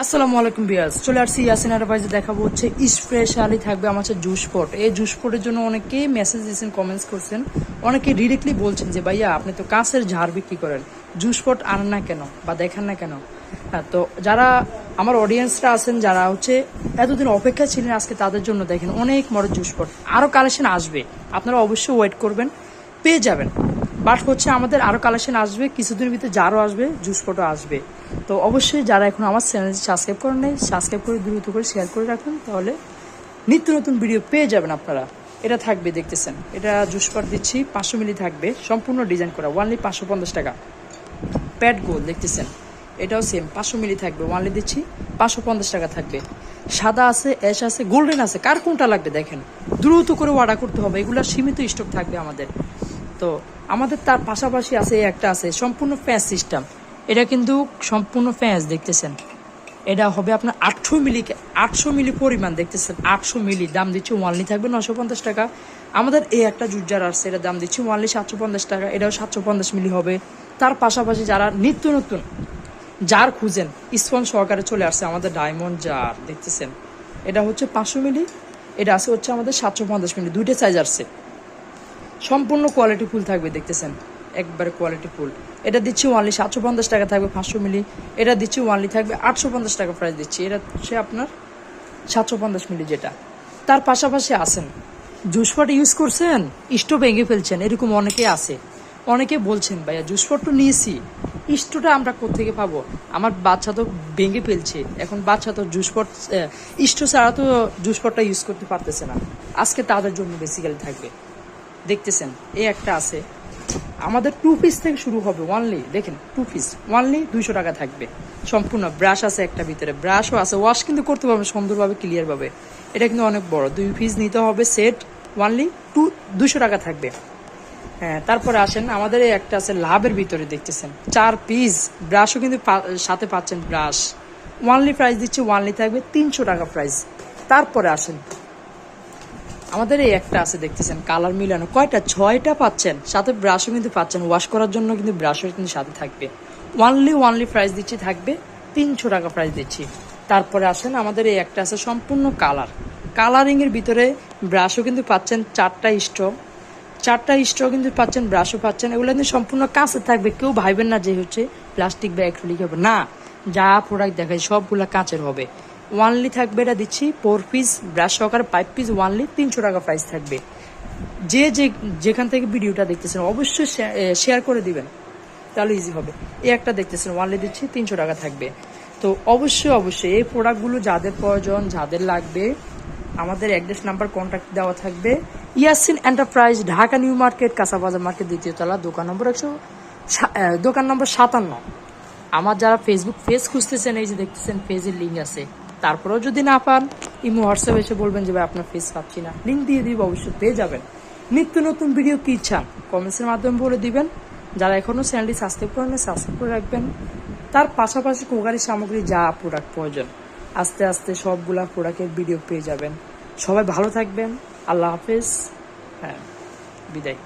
আসসালামু আলাইকুম বিয়াস চলে আসছি ইয়াসিন আরবাইজে, দেখাবো হচ্ছে স্পেশালি থাকবে আমার হচ্ছে জুস পট। এই জুস পটের জন্য অনেকেই মেসেজ দিয়েছেন কমেন্টস করছেন। অনেকে ডিরেক্টলি বলছেন যে, ভাইয়া, আপনি তো কাঁচের ঝাড় বিক্রি করেন, জুস পট আনেন না কেন বা দেখেন না কেন? হ্যাঁ তো যারা আমার অডিয়েন্সরা আছেন, যারা হচ্ছে এতদিন অপেক্ষা ছিলেন, আজকে তাদের জন্য দেখেন অনেক বড় জুস পট। আরও কালেকশন আসবে, আপনারা অবশ্যই ওয়েট করবেন, পেয়ে যাবেন। বাট হচ্ছে আমাদের আরও কালেকশন আসবে, কিছুদিনের ভিতরে যারও আসবে জুস ফটো আসবে। তো অবশ্যই যারা এখন আমার চ্যানেল সাবস্ক্রাইব করেন নাই সাবস্ক্রাইব করে দ্রুত করে শেয়ার করে রাখুন, তাহলে নিত্য নতুন ভিডিও পেয়ে যাবেন আপনারা। এটা থাকবে, দেখতেছেন। এটা জুস পট দিচ্ছি, পাঁচশো মিলি থাকবে। সম্পূর্ণ ডিজাইন করা ওয়ানলি পাঁচশো পঞ্চাশ টাকা। প্যাড গোল দেখতেছেন। এটাও সেম পাঁচশো মিলি থাকবে ওয়ানলি দিচ্ছি, পাঁচশো পঞ্চাশ টাকা থাকবে। সাদা আছে অ্যাশ আছে গোল্ডেন আছে, কার কোনটা লাগবে দেখেন। দ্রুত করে অর্ডার করতে হবে, এগুলো সীমিত স্টক থাকবে আমাদের। তো আমাদের তার পাশাপাশি আছে, একটা আছে, সম্পূর্ণ ফ্যাস সিস্টেম এটা কিন্তু সম্পূর্ণ ফ্যাস দেখতেছেন? এটা হবে আপনার আটশো মিলি আটশো মিলি পরিমাণ, দেখতেছেন? আটশো মিলি, দাম দিচ্ছি ওয়ানলি থাকবে নশো পঞ্চাশ টাকা। আমাদের এই একটা জুজার আসছে এটা দাম দিচ্ছি ওয়ানলি সাতশো পঞ্চাশ টাকা, এটাও সাতশো পঞ্চাশ মিলি হবে। তার পাশাপাশি যারা নিত্য নতুন জার খুঁজেন স্পন সহকারে চলে আসছে আমাদের ডায়মন্ড জার দেখতেছেন? এটা হচ্ছে পাঁচশো মিলি, এটা আছে হচ্ছে আমাদের সাতশো পঞ্চাশ মিলি, দুইটা সাইজ আসছে। সম্পূর্ণ কোয়ালিটি ফুল থাকবে, দেখতেছেন? একবারে কোয়ালিটি ফুল। এটা দিচ্ছি ওয়ানলি সাতশো পঞ্চাশ টাকা থাকবে পাঁচশো মিলি। এটা দিচ্ছি ওয়ানলি থাকবে আটশো পঞ্চাশ টাকা প্রাইস দিচ্ছি। এটা হচ্ছে আপনার সাতশো পঞ্চাশ মিলি যেটা। তার পাশাপাশি আসেন জুসপট ইউজ করছেন স্টো ভেঙে ফেলছেন, এরকম অনেকে আছে। অনেকে বলছেন, ভাইয়া জুসপট তো নিয়েছি ইস্টোটা আমরা কোথেকে পাবো? আমার বাচ্চা তো ভেঙে ফেলছে। এখন বাচ্চা তো জুসপট ইস্টো ছাড়া তো জুসপটটা ইউজ করতে পারতেছে না। আজকে তাদের জন্য বেসিক্যালি থাকবে। দেখতেছেন, এই একটা আছে। আমাদের টু পিস থেকে শুরু হবে ওয়ানলি দেখেন টু পিস ওয়ানলি দুইশো টাকা থাকবে। সম্পূর্ণ ব্রাশ আছে একটা ভিতরে ব্রাশও আছে ওয়াশ কিন্তু করতে পারবে সুন্দরভাবে ক্লিয়ারভাবে এটা কিন্তু অনেক বড়, দুই পিস নিতে হবে সেট ওয়ানলি টু দুশো টাকা থাকবে। হ্যাঁ তারপরে আসেন, আমাদের এই একটা আছে, লাভের ভিতরে দেখতেছেন, চার পিস ব্রাশও কিন্তু সাথে পাচ্ছেন ব্রাশ ওয়ানলি প্রাইস দিচ্ছে ওয়ানলি থাকবে তিনশো টাকা প্রাইস তারপরে আসেন আমাদের এই একটা আছে, দেখতেছেন, কালার মিলানো। কয়টা? ছয়টা পাচ্ছেন। সাথে ব্রাশও কিন্তু পাচ্ছেন। ওয়াশ করার জন্য কিন্তু ব্রাশও কিন্তু সাথে থাকবে। ওয়ানলি ওয়ানলি প্রাইস দিচ্ছি থাকবে তিনশো টাকা প্রাইস দিচ্ছি। তারপরে আসেন, আমাদের এই একটা আছে সম্পূর্ণ কালার কালারিং এর ভিতরে ব্রাশও কিন্তু পাচ্ছেন চারটা স্ট্র চারটা স্ট্র কিন্তু পাচ্ছেন ব্রাশও পাচ্ছেন। এগুলো কিন্তু সম্পূর্ণ কাছে থাকবে। কেউ ভাইবেন না যে হচ্ছে প্লাস্টিক বা অ্যাক্রিলিক হবে। না, যা প্রোডাক্ট দেখায় সবগুলা কাঁচের হবে। ওয়ানলি থাকবে এটা দিচ্ছি ফোর পিস ব্রাশ সহকারে ফাইভ পিস ওয়ানলি তিনশো টাকা প্রাইস থাকবে। যে যে যেখান থেকে ভিডিওটা দেখতেছেন, অবশ্যই শেয়ার করে দিবেন, তাহলে ইজি হবে। এই একটা দেখতেছেন, ওয়ানলি দিচ্ছি, তিনশো টাকা থাকবে। তো অবশ্যই অবশ্যই এই প্রোডাক্টগুলো যাদের প্রয়োজন, যাদের লাগবে, আমাদের অ্যাড্রেস নাম্বার কন্ট্যাক্ট দেওয়া থাকবে। Yasin enterprise Dhaka new market, কাঁচাবাজার market, দ্বিতীয় তলা, দোকান নম্বর একশো দোকান নম্বর সাতান্ন। আমার যারা ফেসবুক পেজ খুঁজতেছেন, এই যে দেখতেছেন পেজের লিঙ্ক আছে। তারপরেও যদি না পান, ইমো হোয়াটসঅ্যাপ এসে বলবেন যে, ভাই, আপনার ফেস পাচ্ছি না। লিঙ্ক দিয়ে দিব, অবশ্যই পেয়ে যাবেন। নিত্য নতুন ভিডিও কি চান? কমেন্টসের মাধ্যমে বলে দিবেন। যারা এখনও চ্যানেলটি সাবস্ক্রাইব করেন সাবস্ক্রাইব করে রাখবেন। তার পাশাপাশি কোকারি সামগ্রী যা প্রোডাক্ট প্রয়োজন, আস্তে আস্তে সবগুলা প্রোডাক্টের ভিডিও পেয়ে যাবেন। সবাই ভালো থাকবেন। আল্লাহ হাফেজ। হ্যাঁ বিদায়।